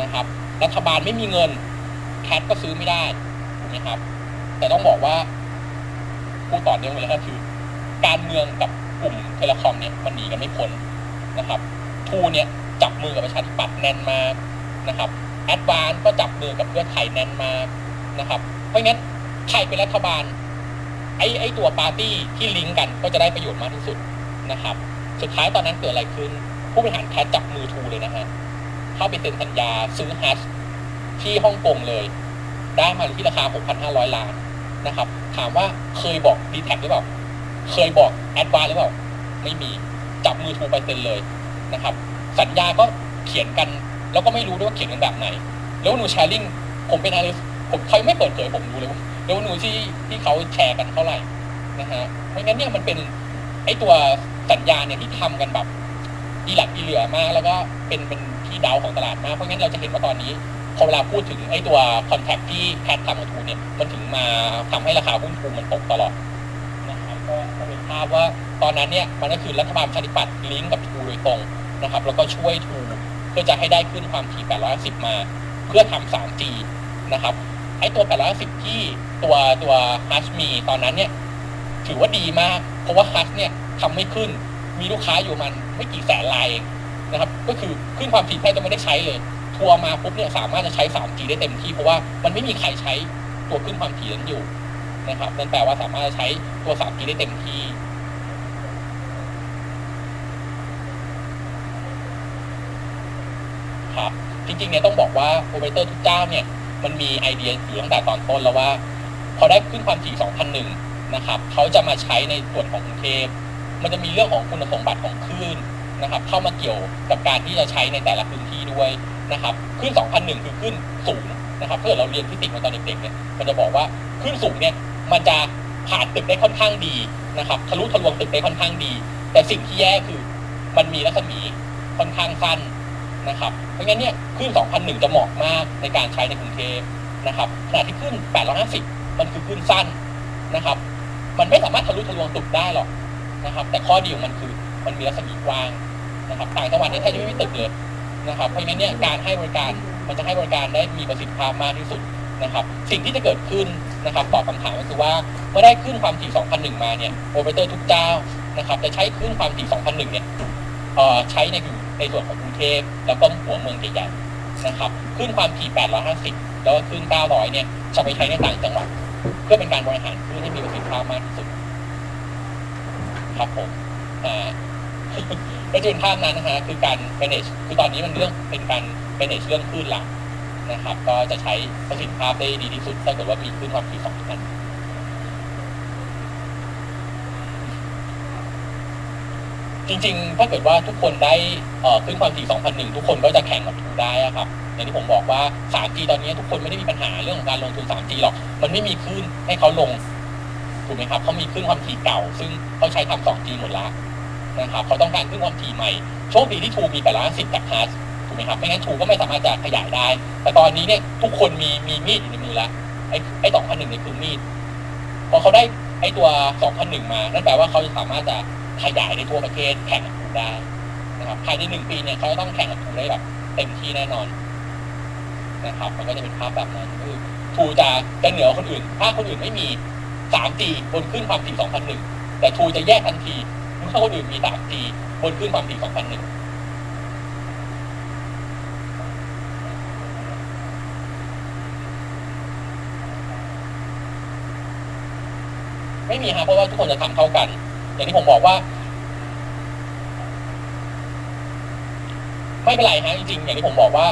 นะครับ รัฐบาลไม่มีเงิน แคทก็ซื้อไม่ได้ถูกไหมครับ แต่ต้องบอกว่าพูดต่อเนื่องไปเลยก็คือ การเมืองกับกลุ่มเทเลคอมเนี่ยมันหนีกันไม่พ้นนะครับ ทูเนี่ยจับมือกับประชาธิปัตย์แน่นมากนะครับแอดวานก็จับมือกับเพื่อไทยแน่นมากนะครับ เพราะงั้นใครเป็นรัฐบาลไอ้ไอ้ตัวปาร์ตี้ที่ลิงก์กันก็จะได้ประโยชน์มากที่สุดนะครับ สุดท้ายตอนนั้นเกิดอะไรขึ้น ผู้บริหารแคทจับมือทูเลยนะฮะ เข้าไปเซ็นสัญญาซื้อแฮชที่ฮ่องกงเลย ได้มาที่ราคา 6,500 ล้านนะครับ ถามว่าเคยบอกดีแท็หรือเปล่า เคยบอกแอดวานหรือเปล่า ไม่มีจับมือทูไปเซ็นเลยนะครับ สัญญาก็เขียนกัน แล้วก็ไม่รู้ด้วยว่าเขียนกันแบบไหน แล้วหนูแชร์ลิงผมเป็นอะไรผมเขาไม่เปิดเผยผมดูเลยว่าแล้วหนูที่ที่เขาแชร์กันเท่าไหร่นะฮะเพราะงั้นเนี่ยมันเป็นไอตัวสัญญาเนี่ยที่ทำกันแบบ อีหลักอีเหลือมาก แล้วก็เป็นเป็นที่ดาวของตลาดมาก เพราะงั้นเราจะเห็นว่าตอนนี้ พอเวลาพูดถึงไอ้ตัวคอนแทคที่แพททำกับทูเนี่ยมันถึงมาทำให้ราคาหุ้นทูมันตกตลอดนะครับก็เป็นภาพว่าตอนนั้นเนี่ยมันก็คือรัฐบาลประชาธิปัตย์ลิงก์กับทูโดยตรงนะครับแล้วก็ช่วยทูเพื่อจะให้ได้ขึ้นความถี่ 810 มา เพื่อทำ 3G นะครับไอ้ตัว 810 ที่ตัวตัวฮัชมีตอนนั้นเนี่ยถือว่าดีมาก เพราะว่าฮัชเนี่ยทำไม่ขึ้น มีลูกค้าอยู่มันไม่กี่แสนรายเองนะครับ ก็คือขึ้นความถี่แทบจะไม่ได้ใช้เลยทัวร์มาปุ๊บเนี่ยสามารถจะใช้ 3G ได้เต็มที่เพราะว่ามันไม่มีใครใช้ตัวขึ้นความถี่นั้นอยู่นะครับนั่นแปลว่าสามารถจะใช้ตัว 3G ได้เต็มที่ครับจริงๆเนี่ยต้องบอกว่าโอเปอเรเตอร์ทุกเจ้าเนี่ยมันมีไอเดียอยู่ตั้งแต่ตอนต้นแล้วว่าพอได้ขึ้นความถี่ 2001 นะครับเขาจะมาใช้ในส่วนของกรุงเทพ มันจะมีเรื่องของคุณสมบัติของคลื่นนะครับ เข้ามาเกี่ยวกับการที่จะใช้ในแต่ละพื้นที่ด้วยนะครับคลื่น2001 คือคลื่นสูงนะครับถ้าเกิดเราเรียนฟิสิกส์มาตอนเด็กๆเนี่ยมันจะบอกว่าคลื่นสูงเนี่ยมันจะผ่านตึกได้ค่อนข้างดีนะครับทะลุทะลวงตึกได้ค่อนข้างดี แต่สิ่งที่แย่คือมันมีรัศมีค่อนข้างสั้นนะครับเพราะงั้นเนี่ยคลื่น 2001 จะเหมาะมากในการใช้ในกรุงเทพนะครับขณะที่คลื่น 850 มันคือคลื่นสั้นนะครับ มันไม่สามารถทะลุทะลวงตึกได้หรอก นะครับ แต่ข้อดีของมันคือมันมีรัศมีกว้างนะครับต่างจังหวัดเนี่ยแทบจะไม่มีตึกเลยนะครับ เพราะงั้นเนี่ยการให้บริการมันจะให้บริการได้มีประสิทธิภาพมากที่สุดนะครับ สิ่งที่จะเกิดขึ้นนะครับตอบคำถามก็คือว่าเมื่อได้ขึ้นความถี่ 2001 มาเนี่ยโอเปอเรเตอร์ทุกเจ้านะครับจะใช้ขึ้นความถี่ 2001 เนี่ยเอ่อใช้ในอยู่ในส่วนของกรุงเทพแล้วก็หัวเมืองใหญ่ๆนะครับขึ้นความถี่ 850 แล้วก็ขึ้น 900 เนี่ยจะไปใช้ในต่างจังหวัด เพื่อเป็นการบริหารคลื่นให้มีประสิทธิภาพมากที่สุด ครับผมอ่าก็จะเป็นภาพนั้นนะฮะคือการ manage คือตอนนี้มันเรื่องเป็นการ manage เรื่องคลื่นหลักนะครับ ก็จะใช้ประสิทธิภาพได้ดีที่สุดถ้าเกิดว่ามีคลื่นความถี่สองอันจริงๆ ถ้าเกิดว่าทุกคนได้เอ่อคลื่นความถี่2001 ทุกคนก็จะแข่งกับทูได้อะครับ อย่างที่ผมบอกว่า 3G ตอนนี้ทุกคนไม่ได้มีปัญหาเรื่องของการลงทุน 3G หรอก มันไม่มีคลื่นให้เขาลง ถูกไหมครับเขามีคลื่นความถี่เก่า ซึ่งเขาใช้ทำ 2G หมดละนะครับเขาต้องการคลื่นความถี่ใหม่ โชคดีที่ทูมี810จากฮาร์ถูกไหมครับไม่งั้นทูก็ไม่สามารถจะขยายได้ แต่ตอนนี้เนี่ยทุกคนมีมีมีดอยู่ในมือละไอ้ไอ้2001เนี่ยคือมีดพอเขาได้ไอ้ตัว2001มา นั่นแปลว่าเขาจะสามารถจะขยายในทั่วประเทศแข่งกับทูได้นะครับภายในหนึ่งปีเนี่ยเขาจะต้องแข่งกับทูได้แบบเต็มที่แน่นอนนะครับมันก็จะเป็นภาพแบบนั้นคือทูจะจะเหนือคนอื่น ถ้าคนอื่นไม่มี 3G บนขึ้นความถี่ 2001 แต่ทูจะแยกทันทีเมื่อคนอื่นมี 3G บนขึ้นความถี่ 2001ไม่มีครับเพราะว่าทุกคนจะทำเท่ากัน อย่างที่ผมบอกว่า ไม่เป็นไรฮะจริงๆอย่างที่ผมบอกว่า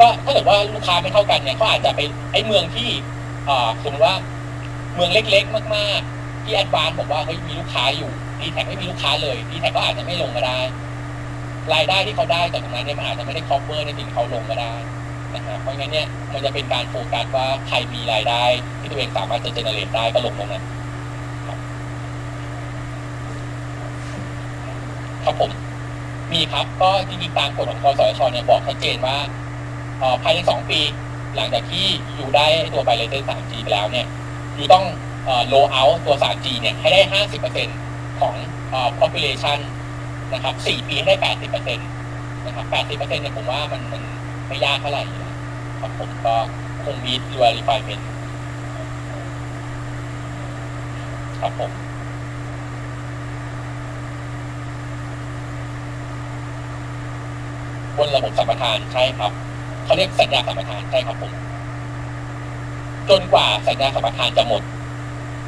ก็ถ้าเกิดว่าลูกค้าไม่เท่ากันเนี่ยเขาอาจจะไปไอ้เมืองที่สมมติว่า เมืองเล็ก ๆ มากๆ ที่แอดวานซ์บอกว่าเฮ้ยมีลูกค้าอยู่ดีแท็กไม่มีลูกค้าเลยดีแท็กก็อาจจะไม่ลงก็ได้ รายได้ที่เขาได้จากตรงนั้นเนี่ยมันอาจจะไม่ได้ cover ในสิ่งเขาลงก็ได้นะครับเพราะงั้นเนี่ยมันจะเป็นการโฟกัสว่าใครมีรายได้ ที่ตัวเองสามารถจะ generate ได้ก็ลงตรงนั้นครับผมมีครับก็จริงๆตามกฎของคอสชเนี่ยบอกชัดเจนว่าภายในสองปี หลังจากที่อยู่ได้ตัวไบเลเซน 3G ไปแล้วเนี่ย ยู่ต้องเอ่อ low out ตัว 3G เนี่ยให้ได้ 50%ของเอ่อ population นะครับ4ปีให้ได้ 80%นะครับ80%เนี่ยผมว่ามันมันไม่ยากเท่าไหร่ครับผมก็คงมีตัว refinement ครับผมบนระบบสัมปทานใช่ครับเขาเรียกสัญญาสัมปทานใช่ครับผม จนกว่าสัญญาสัมปทานจะหมด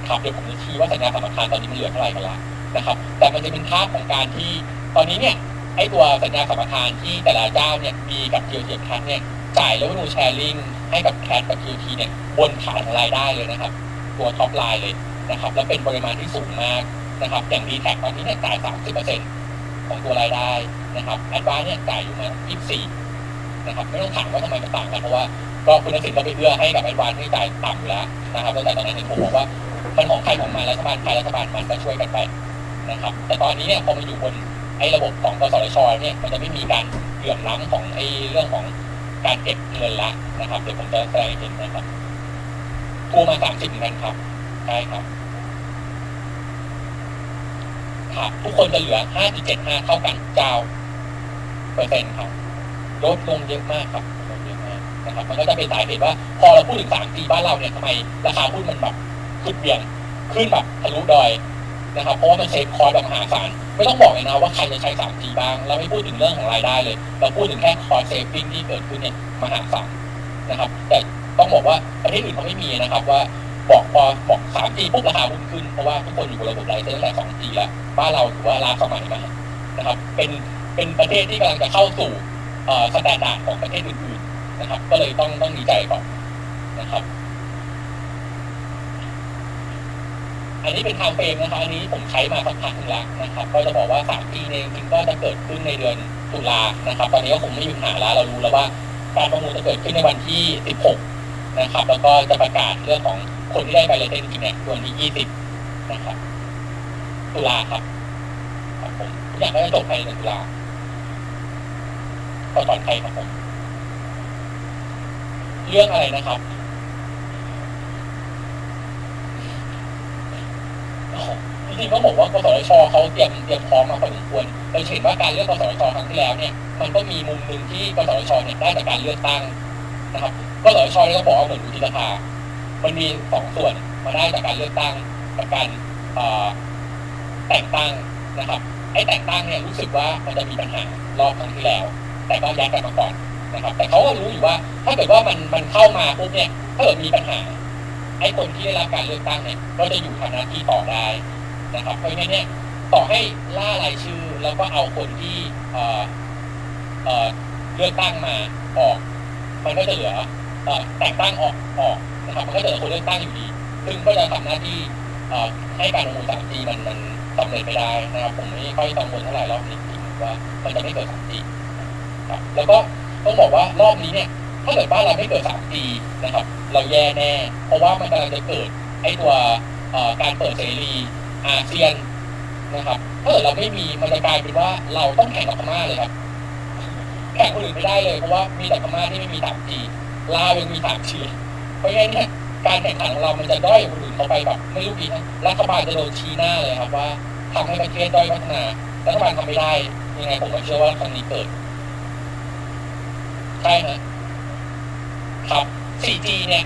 ครับเดี๋ยวผมจะชี้ว่าสัญญาสัมปทานตอนนี้มันเหลือเท่าไหร่กันละนะครับ แต่มันจะเป็นภาของการที่ตอนนี้เนี่ยไอ้ตัวสัญญาสัมปทานที่แต่ละเจ้าเนี่ยมีกับ QT กับ CAT เนี่ยจ่ายแล้วนูแชร์ลิงให้กับ CAT กับ QT เนี่ยบนฐานรายได้เลยนะครับ ตัวท็อปไลน์เลยนะครับ แล้วเป็นปริมาณที่สูงมากนะครับ อย่าง d t แท็กตอนนี้เนี่ยจ่าย 30%ของตัวรายได้นะครับแอดวานเนี่ยจ่ายอยู่มา24นะครับไม่ต้องถามว่าทำไมมันต่างกันเพราะว่า ก็คุณสิทธิ์ก็ไปเอื้อให้กับแอดวานที่จ่ายต่ำอยู่แล้วนะครับตั้งแต่ตอนนั้นเนี่ยผมบอกว่ามันของใครของมันรัฐบาลใครรัฐบาลมันก็ช่วยกันไปนะครับ แต่ตอนนี้เนี่ยพอมาอยู่บนไอ้ระบบของกสชเนี่ยมันจะไม่มีการเหลื่อมล้ำของไอ้เรื่องของการเก็บเงินละนะครับเดี๋ยวผมจะแสดงให้เห็นนะครับกู้มา30เหมือนกันครับใช่ครับครับทุกคนจะเหลือ5.75เท่ากันเจ้าเปอร์เซ็นต์ครับลดลงเยอะมากครับ นะครับมันก็จะเป็นสาเหตุว่า พอเราพูดถึง 3G บ้านเราเนี่ยทำไมราคาหุ้นมันแบบขึ้นเบี่ยงขึ้นแบบทะลุดอยนะครับเพราะว่ามันเซฟคอร์สแบบมหาศาลไม่ต้องบอกเลยนะว่าใครจะใช้ 3G บ้าง เราไม่พูดถึงเรื่องของรายได้เลย เราพูดถึงแค่คอร์สเซฟฟิงที่เกิดขึ้นเนี่ยมหาศาลนะครับ แต่ต้องบอกว่าประเทศอื่นเขาไม่มีนะครับว่าบอกพอบอก 3G ปุ๊บราคาหุ้นขึ้น เพราะว่าทุกคนอยู่บนระบบไลเซนส์ตั้งแต่ 2G แล้วบ้านเราถือว่าล้าสมัยมากนะครับเป็นเป็นประเทศที่กำลังจะเข้าสู่อ่อสแตนดาร์ดของประเทศอื่น นะครับ ก็เลยต้องต้องดีใจก่อนนะครับ อันนี้เป็นไทม์เฟรมนะครับอันนี้ผมใช้มาสักพักหนึงแล้วนะครับ ก็จะบอกว่า 3G เนี่ยจริงก็จะเกิดขึ้นในเดือนตุลานะครับ ตอนนี้ก็คงไม่มีปัญหาแล้วเรารู้แล้วว่าการประมูลจะเกิดขึ้นในวันที่ 16 นะครับ แล้วก็จะประกาศเรื่องของคนที่ได้ใบเลเซนจริงเนี่ยวันที่ 20 นะครับ ตุลาครับครับผมทุกอย่างก็จะจบภายในเดือนตุลาก็ตอนใครครับผม เรื่องอะไรนะครับจริงๆก็บอกว่ากสทชเขาเตรียมเตรียมพร้อมมาพอสมควรเราเห็นว่าการเลือกกสทชครั้งที่แล้วเนี่ยมันก็มีมุมหนึ่งที่กสทชเนี่ยได้จากการเลือกตั้งนะครับกสทชเนี่ยก็บอกว่าเหมือนวุฒิสภามันมีสองส่วนมาได้จากการเลือกตั้งกับการแต่งตั้งนะครับไอ้แต่งตั้งเนี่ยรู้สึกว่ามันจะมีปัญหารอบครั้งที่แล้ว แต่ก็แยกกันมาก่อน นะครับ แต่เขาก็รู้อยู่ว่า ถ้าเกิดว่ามันมันเข้ามาปุ๊บเนี่ยถ้าเกิดมีปัญหาไอ้คนที่ได้รับการเลือกตั้งเนี่ยก็จะอยู่ทำหน้าที่ต่อได้นะครับ เพราะฉะนั้นเนี่ยต่อให้ล่ารายชื่อแล้วก็เอาคนที่เอ่อเอ่อเลือกตั้งมาออก มันก็จะเหลือเอ่อแต่งตั้งออกออกนะครับ มันก็จะเหลือคนเลือกตั้งอยู่ดี ซึ่งก็จะทำหน้าที่เอ่อให้การประมูลสามจีมันมันสำเร็จไม่ได้นะครับ ผมไม่ค่อยกังวลเท่าไหร่รอบนี้จริงว่ามันจะไม่เกิดสามจีครับแล้วก็ ต้องบอกว่ารอบนี้เนี่ยถ้าเกิดบ้านเราไม่เกิด 3G นะครับ เราแย่แน่ เพราะว่ามันกำลังจะเกิดไอ้ตัวการเปิดเสรีอาเซียนนะครับถ้าเกิดเราไม่มีมันจะกลายเป็นว่าเราต้องแข่งกับพม่าเลยครับแข่งคนอื่นไม่ได้เลยเพราะว่ามีแต่พม่าที่ไม่มี 3G ลาวยังมี 3G เพราะงั้นเนี่ยการแข่งขันของเรามันจะด้อยคนอื่นเขาไปแบบไม่รู้กี่ท่ารัฐบาลจะโดนชี้หน้าเลยครับว่าทำให้ประเทศด้อยพัฒนารัฐบาลทำไม่ได้ยังไงผมก็เชื่อว่าครั้งนี้เกิด ใช่ฮะครับ 4G เนี่ย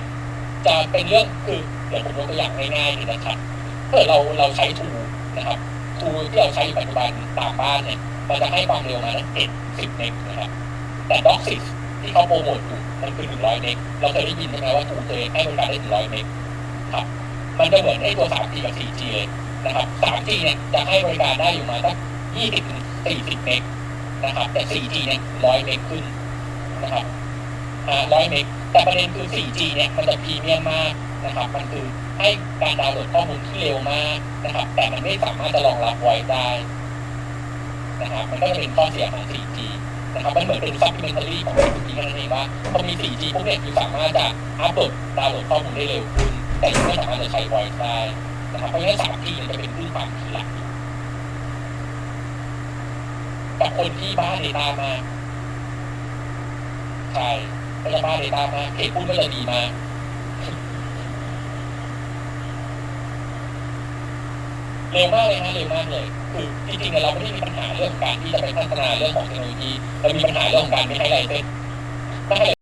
จะเป็นเรื่องคือเดี๋ยวผมยกตัวอย่างง่ายๆนี่นะครับถ้าเกิดเราเราใช้ทูนะครับทูที่เราใช้อยู่ปัจจุบันตามบ้านเนี่ยมันจะให้ความเร็วมาตั้งเจ็ดสิบเมกนะครับ แต่ด็อกซิสที่เขาโปรโมทอยู่มันคือหนึ่งร้อยเมกเราเคยได้ยินใช่ไหมว่าทูเคยให้บริการได้ถึงร้อยเมกครับมันจะเหมือนไอ้ตัว 3G กับ 4G เลยนะครับ 3G เนี่ยจะให้บริการได้อยู่มาสักยี่สิบถึงสี่สิบเมกนะครับ แต่ 4G เนี่ยร้อยเมกขึ้น นะครับร้อยเมกแต่ประเด็นคือ 4G เนี่ยมันจะพรีเมียมมากนะครับ มันคือให้การดาวน์โหลดข้อมูลที่เร็วมากนะครับ แต่มันไม่สามารถจะรองรับไว้ได้นะครับมันก็จะเป็นข้อเสียของ 4G นะครับมันเหมือนเป็น supplementary ของ 4G แค่นั้นเองว่าพอมี 4G พวกเนี่ยอยู่สามารถจะอัปโหลดดาวน์โหลดข้อมูลได้เร็วขึ้น แต่ยังไม่สามารถจะใช้ voice ได้นะครับ เพราะฉะนั้น 3G เนี่ยจะเป็นคลื่นความถี่หลักอยู่กับคนที่บ้า data มาก ใช่ก็จะบ้า data มากเพจพูดก็จะดีมาเร็วมากเลยฮะเร็วมากเลยคือจริงๆเราไม่ได้มีปัญหาเรื่องการที่จะไปพัฒนาเรื่องของเทคโนโลยีเรามีปัญหาเรื่องของการไม่ให้ไรเซนได้เลย